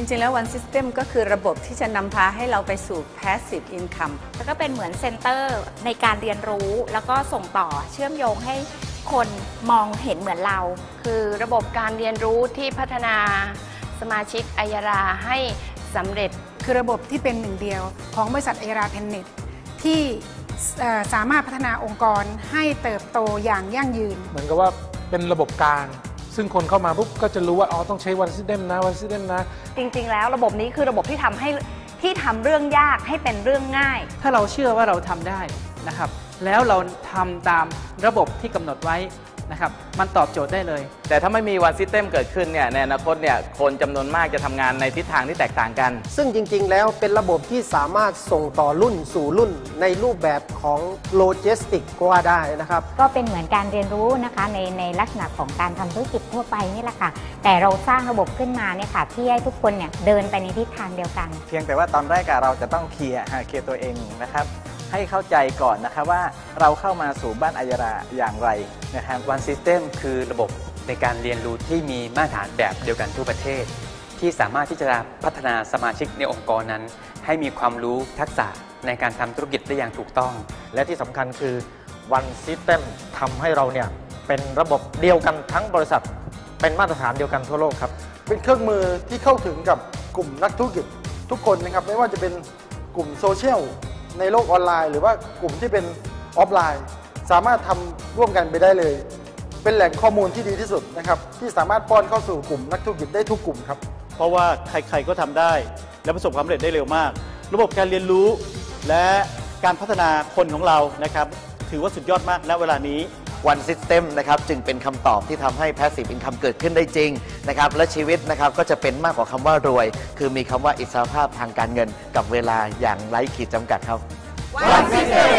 จริงๆ แล้ว One System ก็คือระบบที่จะนำพาให้เราไปสู่ Passive Income แล้วก็เป็นเหมือนเซ็นเตอร์ในการเรียนรู้ แล้วก็ส่งต่อเชื่อมโยงให้คนมองเห็นเหมือนเรา คือระบบการเรียนรู้ที่พัฒนาสมาชิกอายาราให้สำเร็จ คือระบบที่เป็นหนึ่งเดียว ของบริษัทเอราเพนเน็ตที่สามารถพัฒนาองค์กรให้เติบโตอย่างยั่งยืน เหมือนกับว่าเป็นระบบกลาง ซึ่งคนเข้ามาปุ๊บก็จะรู้ว่าอ๋อต้องใช้วันซิเดมนะวันซิเดมนะ จริง ๆ แล้วระบบนี้คือระบบที่ทำให้ที่ทำเรื่องยากให้เป็นเรื่องง่าย ถ้าเราเชื่อว่าเราทำได้นะครับ แล้วเราทำตามระบบที่กำหนดไว้ นะครับมันตอบโจทย์ได้เลย แต่ถ้าไม่มีวันซิสเต็มเกิดขึ้นเนี่ยในอนาคตเนี่ยคนจำนวนมากจะทำงานในทิศทางที่แตกต่างกัน ซึ่งจริงๆ แล้วเป็นระบบที่สามารถส่งต่อรุ่นสู่รุ่นในรูปแบบของโลจิสติกก็ว่าได้นะครับ ก็เป็นเหมือนการเรียนรู้นะคะในในลักษณะของการทำธุรกิจทั่วไปนี่แหละค่ะ แต่เราสร้างระบบขึ้นมาเนี่ยค่ะที่ให้ทุกคนเนี่ยเดินไปในทิศทางเดียวกัน เพียงแต่ว่าตอนแรกอะเราจะต้องเคลียร์ฮะเคลียร์ตัวเองนะครับ ให้เข้าใจก่อนนะครับว่าเราเข้ามาสู่บ้านอายาราอย่างไรนะครับ One System คือระบบในการเรียนรู้ที่มีมาตรฐานแบบเดียวกันทั่วประเทศ ที่สามารถที่จะพัฒนาสมาชิกในองค์กรนั้น ให้มีความรู้ทักษะในการทำธุรกิจได้อย่างถูกต้อง และที่สำคัญคือ One System ทำให้เราเนี่ยเป็นระบบเดียวกันทั้งบริษัท เป็นมาตรฐานเดียวกันทั่วโลกครับ เป็นเครื่องมือที่เข้าถึงกับกลุ่มนักธุรกิจทุกคนนะครับ ไม่ว่าจะเป็นกลุ่มโซเชียล ในโลกออนไลน์ หรือว่ากลุ่มที่เป็นออฟไลน์ สามารถทำร่วมกันไปได้เลย เป็นแหล่งข้อมูลที่ดีที่สุดนะครับที่สามารถป้อนเข้าสู่กลุ่มนักธุรกิจได้ทุกกลุ่มครับเพราะว่าใครๆก็ทำได้ และประสบความสำเร็จได้เร็วมาก ระบบการเรียนรู้และการพัฒนาคนของเรานะครับถือว่าสุดยอดมากณเวลานี้ One System นะครับจึงเป็นคำตอบที่ทำให้ Passive Income เกิดขึ้นได้จริงนะครับและชีวิตนะครับก็จะเป็นมากกว่าคำว่ารวย คือมีคำว่าอิสรภาพทางการเงินกับเวลาอย่างไร้ขีดจำกัดครับ One System